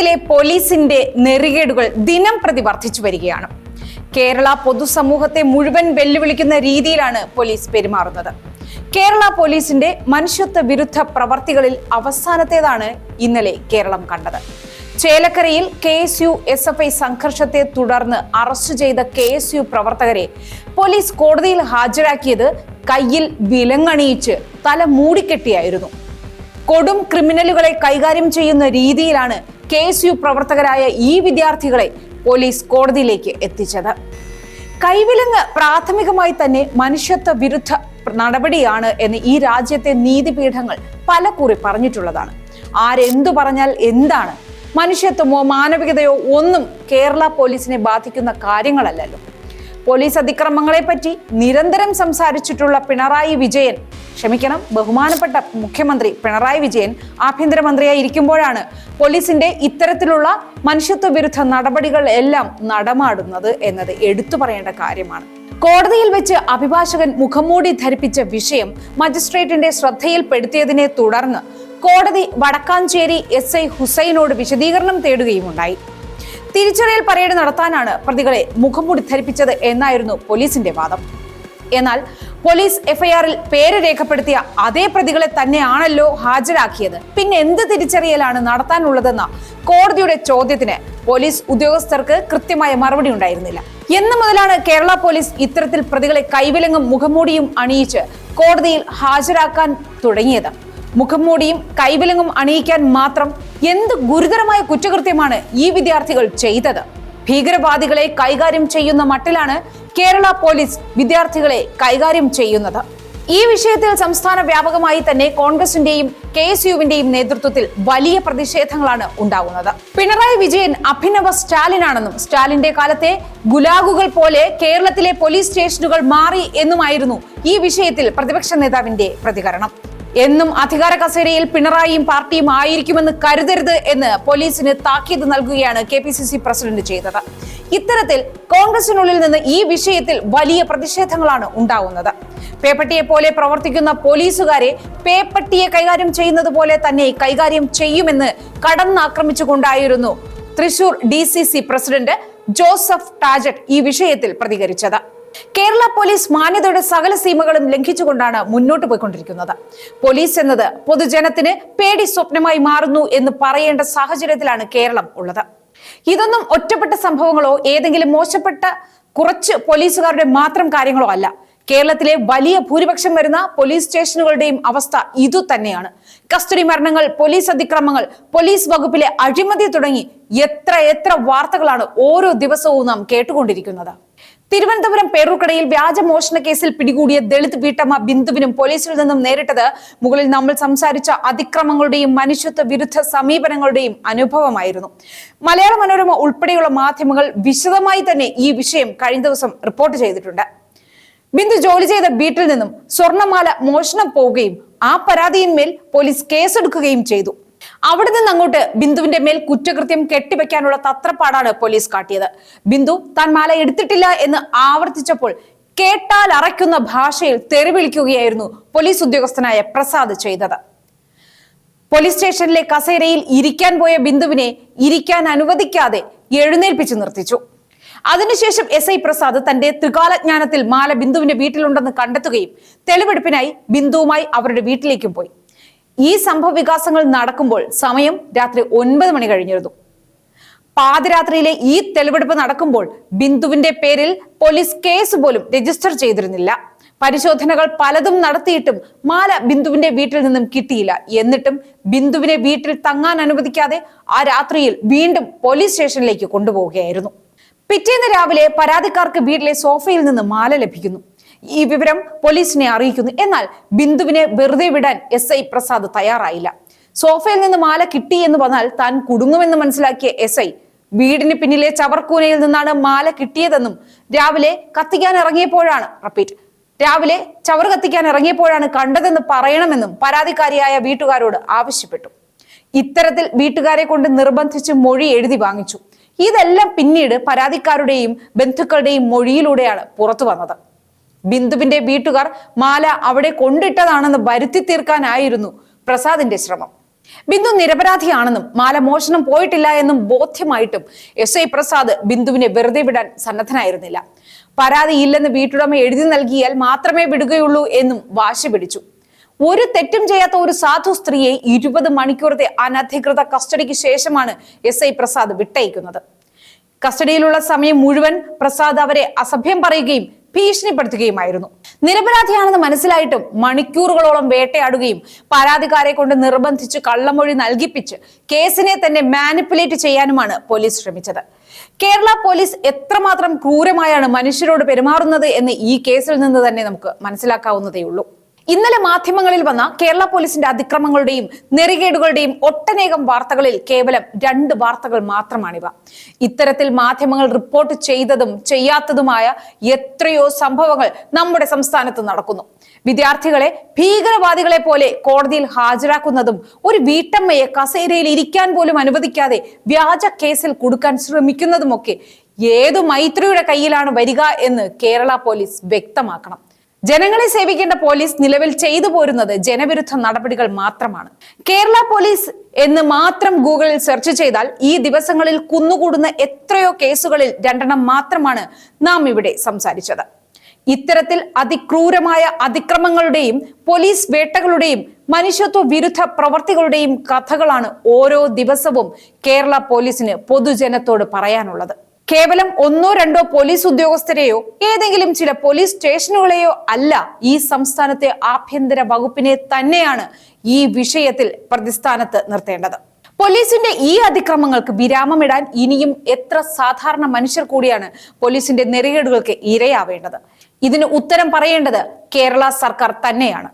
കേരളത്തിലെ പോലീസിന്റെ നെറികേടുകൾ ദിനം പ്രതി വർദ്ധിച്ചു വരികയാണ്. കേരള പൊതുസമൂഹത്തെ മുഴുവൻ വെല്ലുവിളിക്കുന്ന രീതിയിലാണ് പോലീസ് പെരുമാറുന്നത്. കേരള പോലീസിന്റെ മനുഷ്യത്വ വിരുദ്ധ പ്രവർത്തികളിൽ അവസാനത്തേതാണ് ഇന്നലെ കേരളം കണ്ടത്. ചേലക്കരയിൽ K S U S F I സംഘർഷത്തെ തുടർന്ന് അറസ്റ്റ് ചെയ്ത കെ എസ് യു പ്രവർത്തകരെ പോലീസ് കോടതിയിൽ ഹാജരാക്കിയത് കയ്യിൽ വിലങ്ങണിയിച്ച് തല മൂടിക്കെട്ടിയായിരുന്നു. കൊടും ക്രിമിനലുകളെ കൈകാര്യം ചെയ്യുന്ന രീതിയിലാണ് കെ എസ് യു പ്രവർത്തകരായ ഈ വിദ്യാർത്ഥികളെ പോലീസ് കോടതിയിലേക്ക് എത്തിച്ചത്. കൈവിലങ്ങ് പ്രാഥമികമായി തന്നെ മനുഷ്യത്വ വിരുദ്ധ നടപടിയാണ് എന്ന് ഈ രാജ്യത്തെ നീതിപീഠങ്ങൾ പലകുറി പറഞ്ഞിട്ടുള്ളതാണ്. ആരെന്തു പറഞ്ഞാൽ എന്താണ്? മനുഷ്യത്വമോ മാനവികതയോ ഒന്നും കേരള പോലീസിനെ ബാധിക്കുന്ന കാര്യങ്ങളല്ലല്ലോ. പോലീസ് അതിക്രമങ്ങളെപ്പറ്റി നിരന്തരം സംസാരിച്ചിട്ടുള്ള പിണറായി വിജയൻ. ക്ഷമിക്കണം ബഹുമാനപ്പെട്ട മുഖ്യമന്ത്രി പിണറായി വിജയൻ ആഭ്യന്തരമന്ത്രിയായി ഇരിക്കുമ്പോഴാണ് പോലീസിന്റെ ഇത്തരത്തിലുള്ള മനുഷ്യത്വ വിരുദ്ധ നടപടികൾ എല്ലാം നടമാടുന്നത് എന്നത് എടുത്തു പറയേണ്ട കാര്യമാണ്. കോടതിയിൽ വെച്ച് അഭിഭാഷകൻ മുഖംമൂടി ധരിപ്പിച്ച വിഷയം മജിസ്ട്രേറ്റിന്റെ ശ്രദ്ധയിൽപ്പെടുത്തിയതിനെ തുടർന്ന് കോടതി വടക്കാഞ്ചേരി എസ് ഐ ഹുസൈനോട് വിശദീകരണം തേടുകയുമുണ്ടായി. തിരിച്ചറിയൽ പരേഡ് നടത്താനാണ് പ്രതികളെ മുഖംമൂടി ധരിപ്പിച്ചത് എന്നായിരുന്നു പോലീസിന്റെ വാദം. എന്നാൽ പോലീസ് എഫ്ഐആറിൽ പേര് രേഖപ്പെടുത്തിയ അതേ പ്രതികളെ തന്നെയാണല്ലോ ഹാജരാക്കിയത്. പിന്നെ എന്ത് തിരിച്ചറിയലാണ് നടത്താനുള്ളതെന്ന കോടതിയുടെ ചോദ്യത്തിന് പോലീസ് ഉദ്യോഗസ്ഥർക്ക് കൃത്യമായ മറുപടി ഉണ്ടായിരുന്നില്ല. എന്ന് മുതലാണ് കേരള പോലീസ് ഇത്തരത്തിൽ പ്രതികളെ കൈവിലങ്ങും മുഖംമൂടിയും അണിയിച്ച് കോടതിയിൽ ഹാജരാക്കാൻ തുടങ്ങിയത്. മുഖംമൂടിയും കൈവിലങ്ങും അണിയിക്കാൻ മാത്രം എന്ത് ഗുരുതരമായ കുറ്റകൃത്യമാണ് ഈ വിദ്യാർത്ഥികൾ ചെയ്തത്? ഭീകരവാദികളെ കൈകാര്യം ചെയ്യുന്ന മട്ടിലാണ് കേരള പോലീസ് വിദ്യാർത്ഥികളെ കൈകാര്യം ചെയ്യുന്നത്. ഈ വിഷയത്തിൽ സംസ്ഥാന വ്യാപകമായി തന്നെ കോൺഗ്രസിന്റെയും കെ എസ് യുവിന്റെയും നേതൃത്വത്തിൽ വലിയ പ്രതിഷേധങ്ങളാണ് ഉണ്ടാകുന്നത് പിണറായി വിജയൻ അഭിനവ സ്റ്റാലിനാണെന്നും സ്റ്റാലിന്റെ കാലത്തെ ഗുലാഗുകൾ പോലെ കേരളത്തിലെ പോലീസ് സ്റ്റേഷനുകൾ മാറി എന്നുമായിരുന്നു ഈ വിഷയത്തിൽ പ്രതിപക്ഷ നേതാവിന്റെ പ്രതികരണം. എന്നും അധികാര കസേരയിൽ പിണറായിയും പാർട്ടിയും ആയിരിക്കുമെന്ന് കരുതരുത് എന്ന് പോലീസിന് താക്കീത് നൽകുകയാണ് K P C C president ചെയ്തത്. ഇത്തരത്തിൽ കോൺഗ്രസിനുള്ളിൽ നിന്ന് ഈ വിഷയത്തിൽ വലിയ പ്രതിഷേധങ്ങളാണ് ഉണ്ടാവുന്നത്. പേപ്പട്ടിയെ പോലെ പ്രവർത്തിക്കുന്ന പോലീസുകാരെ പേപ്പട്ടിയെ കൈകാര്യം ചെയ്യുന്നത് പോലെ തന്നെ കൈകാര്യം ചെയ്യുമെന്ന് കടന്നാക്രമിച്ചുകൊണ്ടായിരുന്നു Thrissur D C C president Joseph Tajet ഈ വിഷയത്തിൽ പ്രതികരിച്ചത്. കേരള പോലീസ് മാന്യതയുടെ സകല സീമകളും ലംഘിച്ചുകൊണ്ടാണ് മുന്നോട്ട് പോയിക്കൊണ്ടിരിക്കുന്നത്. പോലീസ് എന്നത് പൊതുജനത്തിന് പേടി സ്വപ്നമായി മാറുന്നു എന്ന് പറയേണ്ട സാഹചര്യത്തിലാണ് കേരളം ഉള്ളത്. ഇതൊന്നും ഒറ്റപ്പെട്ട സംഭവങ്ങളോ ഏതെങ്കിലും മോശപ്പെട്ട കുറച്ച് പോലീസുകാരുടെ മാത്രം കാര്യങ്ങളോ അല്ല. കേരളത്തിലെ വലിയ ഭൂരിപക്ഷം വരുന്ന പോലീസ് സ്റ്റേഷനുകളുടെയും അവസ്ഥ ഇതു തന്നെയാണ് കസ്റ്റഡി മരണങ്ങൾ പോലീസ് അതിക്രമങ്ങൾ പോലീസ് വകുപ്പിലെ അഴിമതി തുടങ്ങി എത്ര എത്ര വാർത്തകളാണ് ഓരോ ദിവസവും നാം കേട്ടുകൊണ്ടിരിക്കുന്നത്. തിരുവനന്തപുരം പേരൂർക്കടയിൽ വ്യാജ മോഷണ കേസിൽ പിടികൂടിയ ദളിത് വീട്ടമ്മ ബിന്ദുവിനും പോലീസിൽ നിന്നും നേരിട്ടത് മുകളിൽ നമ്മൾ സംസാരിച്ച അതിക്രമങ്ങളുടെയും മനുഷ്യത്വ വിരുദ്ധ സമീപനങ്ങളുടെയും അനുഭവമായിരുന്നു. മലയാള മനോരമ ഉൾപ്പെടെയുള്ള മാധ്യമങ്ങൾ വിശദമായി തന്നെ ഈ വിഷയം കഴിഞ്ഞ ദിവസം റിപ്പോർട്ട് ചെയ്തിട്ടുണ്ട്. ബിന്ദു ജോലി ചെയ്ത വീട്ടിൽ നിന്നും സ്വർണമാല മോഷണം പോവുകയും ആ പരാതിയിന്മേൽ പോലീസ് കേസെടുക്കുകയും ചെയ്തു. അവിടെ നിന്ന് അങ്ങോട്ട് ബിന്ദുവിന്റെ മേൽ കുറ്റകൃത്യം കെട്ടിവെക്കാനുള്ള തത്രപ്പാടാണ് പോലീസ് കാട്ടിയത്. ബിന്ദു താൻ മാല എടുത്തിട്ടില്ല എന്ന് ആവർത്തിച്ചപ്പോൾ കേട്ടാൽ അറയ്ക്കുന്ന ഭാഷയിൽ തെറിവിളിക്കുകയായിരുന്നു പോലീസ് ഉദ്യോഗസ്ഥനായ പ്രസാദ് ചെയ്തത്. പോലീസ് സ്റ്റേഷനിലെ കസേരയിൽ ഇരിക്കാൻ പോയ ബിന്ദുവിനെ ഇരിക്കാൻ അനുവദിക്കാതെ എഴുന്നേൽപ്പിച്ചു നിർത്തിച്ചു. അതിനുശേഷം എസ് ഐ പ്രസാദ് തന്റെ ത്രികാലജ്ഞാനത്തിൽ മാല ബിന്ദുവിന്റെ വീട്ടിലുണ്ടെന്ന് കണ്ടെത്തുകയും തെളിവെടുപ്പിനായി ബിന്ദുവുമായി അവരുടെ വീട്ടിലേക്കും പോയി. ഈ സംഭവ വികാസങ്ങൾ നടക്കുമ്പോൾ സമയം രാത്രി ഒൻപത് മണി കഴിഞ്ഞിരുന്നു. പാതിരാത്രിയിലെ ഈ തെളിവെടുപ്പ് നടക്കുമ്പോൾ ബിന്ദുവിന്റെ പേരിൽ പോലീസ് കേസ് പോലും രജിസ്റ്റർ ചെയ്തിരുന്നില്ല. പരിശോധനകൾ പലതും നടത്തിയിട്ടും മാല ബിന്ദുവിന്റെ വീട്ടിൽ നിന്നും കിട്ടിയില്ല. എന്നിട്ടും ബിന്ദുവിനെ വീട്ടിൽ തങ്ങാൻ അനുവദിക്കാതെ ആ രാത്രിയിൽ വീണ്ടും പോലീസ് സ്റ്റേഷനിലേക്ക് കൊണ്ടുപോവുകയായിരുന്നു. പിറ്റേന്ന് രാവിലെ പരാതിക്കാർക്ക് വീട്ടിലെ സോഫയിൽ നിന്ന് മാല ലഭിക്കുന്നു. ഈ വിവരം പോലീസിനെ അറിയിക്കുന്നു. എന്നാൽ ബിന്ദുവിനെ വെറുതെ വിടാൻ എസ് ഐ പ്രസാദ് തയ്യാറായില്ല. സോഫയിൽ നിന്ന് മാല കിട്ടി എന്ന് പറഞ്ഞാൽ താൻ കുടുങ്ങുമെന്ന് മനസ്സിലാക്കിയ എസ് ഐ വീടിന് പിന്നിലെ ചവർക്കൂനയിൽ നിന്നാണ് മാല കിട്ടിയതെന്നും രാവിലെ കത്തിക്കാൻ ഇറങ്ങിയപ്പോഴാണ് റിപ്പീറ്റ് രാവിലെ ചവർ കത്തിക്കാൻ ഇറങ്ങിയപ്പോഴാണ് കണ്ടതെന്ന് പറയണമെന്നും പരാതിക്കാരിയായ വീട്ടുകാരോട് ആവശ്യപ്പെട്ടു. ഇത്തരത്തിൽ വീട്ടുകാരെ കൊണ്ട് നിർബന്ധിച്ച് മൊഴി എഴുതി വാങ്ങിച്ചു. ഇതെല്ലാം പിന്നീട് പരാതിക്കാരുടെയും ബന്ധുക്കളുടെയും മൊഴിയിലൂടെയാണ് പുറത്തു വന്നത്. ബിന്ദുവിന്റെ വീട്ടുകാർ മാല അവിടെ കൊണ്ടിട്ടതാണെന്ന് വരുത്തി തീർക്കാനായിരുന്നു പ്രസാദിന്റെ ശ്രമം. ബിന്ദു നിരപരാധിയാണെന്നും മാല മോഷണം പോയിട്ടില്ല എന്നും ബോധ്യമായിട്ടും എസ് ഐ പ്രസാദ് ബിന്ദുവിനെ വെറുതെ വിടാൻ സന്നദ്ധനായിരുന്നില്ല. പരാതിയില്ലെന്ന് വീട്ടുടമ എഴുതി നൽകിയാൽ മാത്രമേ വിടുകയുള്ളൂ എന്നും വാശി പിടിച്ചു. ഒരു തെറ്റും ചെയ്യാത്ത ഒരു സാധു സ്ത്രീയെ ഇരുപത് മണിക്കൂറത്തെ അനധികൃത കസ്റ്റഡിക്ക് ശേഷമാണ് എസ് ഐ പ്രസാദ് വിട്ടയക്കുന്നത്. കസ്റ്റഡിയിലുള്ള സമയം മുഴുവൻ പ്രസാദ് അവരെ അസഭ്യം പറയുകയും ഭീഷണിപ്പെടുത്തുകയുമായിരുന്നു. നിരപരാധിയാണെന്ന് മനസ്സിലായിട്ടും മണിക്കൂറുകളോളം വേട്ടയാടുകയും പരാതിക്കാരെ കൊണ്ട് നിർബന്ധിച്ച് കള്ളമൊഴി നൽകിപ്പിച്ച് കേസിനെ തന്നെ മാനിപ്പുലേറ്റ് ചെയ്യാനുമാണ് പോലീസ് ശ്രമിച്ചത്. കേരള പോലീസ് എത്രമാത്രം ക്രൂരമായാണ് മനുഷ്യരോട് പെരുമാറുന്നത് എന്ന് ഈ കേസിൽ നിന്ന് തന്നെ നമുക്ക് മനസ്സിലാക്കാവുന്നതേയുള്ളൂ. ഇന്നലെ മാധ്യമങ്ങളിൽ വന്ന കേരള പോലീസിന്റെ അതിക്രമങ്ങളുടെയും നെറികേടുകളുടെയും ഒട്ടനേകം വാർത്തകളിൽ കേവലം രണ്ട് വാർത്തകൾ മാത്രമാണിവ. ഇത്തരത്തിൽ മാധ്യമങ്ങൾ റിപ്പോർട്ട് ചെയ്തതും ചെയ്യാത്തതുമായ എത്രയോ സംഭവങ്ങൾ നമ്മുടെ സംസ്ഥാനത്ത് നടക്കുന്നു. വിദ്യാർത്ഥികളെ ഭീകരവാദികളെ പോലെ കോടതിയിൽ ഹാജരാക്കുന്നതും ഒരു വീട്ടമ്മയെ കസേരയിൽ ഇരിക്കാൻ പോലും അനുവദിക്കാതെ വ്യാജ കേസിൽ കൊടുക്കാൻ ശ്രമിക്കുന്നതുമൊക്കെ ഏതു മൈത്രിയുടെ കയ്യിലാണ് വരിക എന്ന് കേരള പോലീസ് വ്യക്തമാക്കണം. ജനങ്ങളെ സേവിക്കേണ്ട പോലീസ് നിലവിൽ ചെയ്തു പോരുന്നത് ജനവിരുദ്ധ നടപടികൾ മാത്രമാണ്. കേരള പോലീസ് എന്ന് മാത്രം ഗൂഗിളിൽ സെർച്ച് ചെയ്താൽ ഈ ദിവസങ്ങളിൽ കുന്നുകൂടുന്ന എത്രയോ കേസുകളിൽ രണ്ടെണ്ണം മാത്രമാണ് നാം ഇവിടെ സംസാരിച്ചത്. ഇത്തരത്തിൽ അതിക്രൂരമായ അതിക്രമങ്ങളുടെയും പോലീസ് വേട്ടകളുടെയും മനുഷ്യത്വ വിരുദ്ധ പ്രവർത്തികളുടെയും കഥകളാണ് ഓരോ ദിവസവും കേരള പോലീസിന് പൊതുജനത്തോട് പറയാനുള്ളത്. കേവലം ഒന്നോ രണ്ടോ പോലീസ് ഉദ്യോഗസ്ഥരെയോ ഏതെങ്കിലും ചില പോലീസ് സ്റ്റേഷനുകളെയോ അല്ല ഈ സംസ്ഥാനത്തെ ആഭ്യന്തര വകുപ്പിനെ തന്നെയാണ് ഈ വിഷയത്തിൽ പ്രതിസ്ഥാനത്ത് നിർത്തേണ്ടത്. പോലീസിന്റെ ഈ അതിക്രമങ്ങൾക്ക് വിരാമമിടാൻ ഇനിയും എത്ര സാധാരണ മനുഷ്യർ കൂടിയാണ് പോലീസിന്റെ നെറികേടുകൾക്ക് ഇരയാവേണ്ടത്? ഇതിന് ഉത്തരം പറയേണ്ടത് കേരള സർക്കാർ തന്നെയാണ്.